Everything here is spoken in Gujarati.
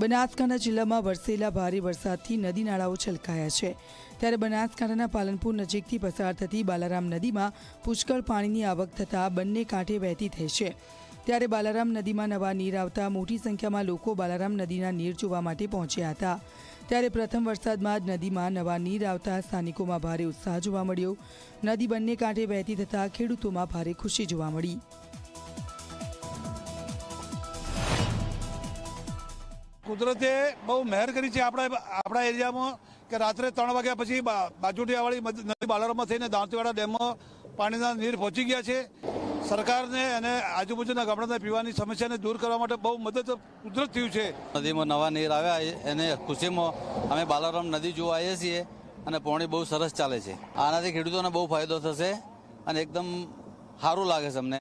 બનાસકાંઠા જિલ્લામાં વરસેલા ભારે વરસાદથી નદી નાળાઓ છલકાયા છે. ત્યારે બનાસકાંઠાના પાલનપુર નજીકથી પસાર થતી બાલારામ નદીમાં પુષ્કળ પાણીની આવક થતાં બંને કાંઠે વહેતી થઈ છે. ત્યારે બાલારામ નદીમાં નવા નીર આવતા મોટી સંખ્યામાં લોકો બાલારામ નદીના નીર જોવા માટે પહોંચ્યા હતા. ત્યારે પ્રથમ વરસાદમાં જ નદીમાં નવા નીર આવતા સ્થાનિકોમાં ભારે ઉત્સાહ જોવા મળ્યો. નદી બંને કાંઠે વહેતી થતાં ખેડૂતોમાં ભારે ખુશી જોવા મળી. કુદરતે બહુ મહેર કરી છે આપણા આપણા એરિયામાં કે રાત્રે ત્રણ વાગ્યા પછી બાજુટીયાવાળી નદી બાલારોમાં થઈને દાંતીવાડા ડેમમાં પાણીના નીર પહોંચી ગયા છે. સરકારને અને આજુબાજુના ગામડાના પીવાની સમસ્યાને દૂર કરવા માટે બહુ મદદ કુદરત થયું છે. નદીમાં નવા નીર આવ્યા એને ખુશીમાં અમે બાલારામ નદી જોવા આવીએ છીએ અને પોણી બહુ સરસ ચાલે છે. આનાથી ખેડૂતોને બહુ ફાયદો થશે અને એકદમ સારું લાગે છે અમને.